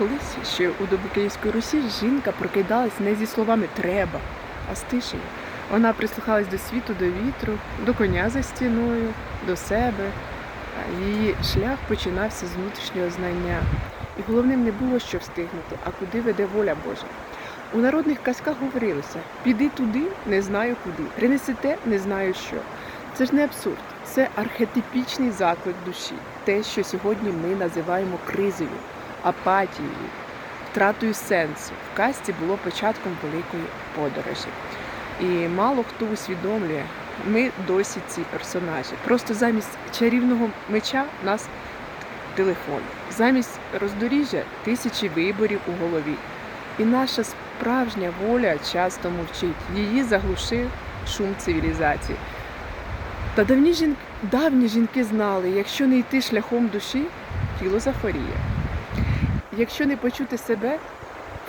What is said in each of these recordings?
Колись ще у добу Київської Русі жінка прокидалась не зі словами треба, а з тишею. Вона прислухалась до світу, до вітру, до коня за стіною, до себе. Її шлях починався з внутрішнього знання. І головним не було що встигнути, а куди веде воля Божа. У народних казках говорилося: піди туди, не знаю куди, принеси те, не знаю що. Це ж не абсурд, це архетипічний заклик душі, те, що сьогодні ми називаємо кризою, апатією, втратою сенсу. В касті було початком великої подорожі. І мало хто усвідомлює, ми досі ці персонажі. Просто замість чарівного меча у нас телефон, замість роздоріжжя тисячі виборів у голові. І наша справжня воля часто мовчить. Її заглушив шум цивілізації. Та давні жінки, давні жінки знали, якщо не йти шляхом душі, тіло захворіє. Якщо не почути себе,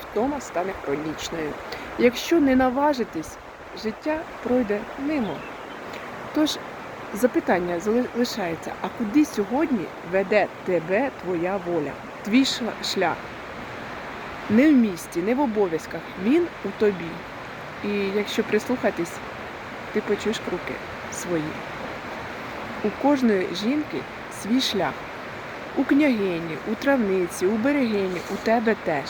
втома стане хронічною. Якщо не наважитись, життя пройде мимо. Тож запитання залишається: а куди сьогодні веде тебе твоя воля, твій шлях? Не в місті, не в обов'язках, він у тобі. І якщо прислухатись, ти почуєш кроки свої. У кожної жінки свій шлях. У княгині, у травниці, у берегині, у тебе теж.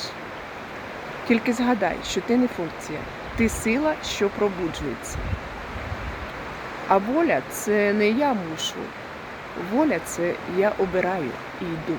Тільки згадай, що ти не функція, ти сила, що пробуджується. А воля це не я мушу. Воля це я обираю і йду.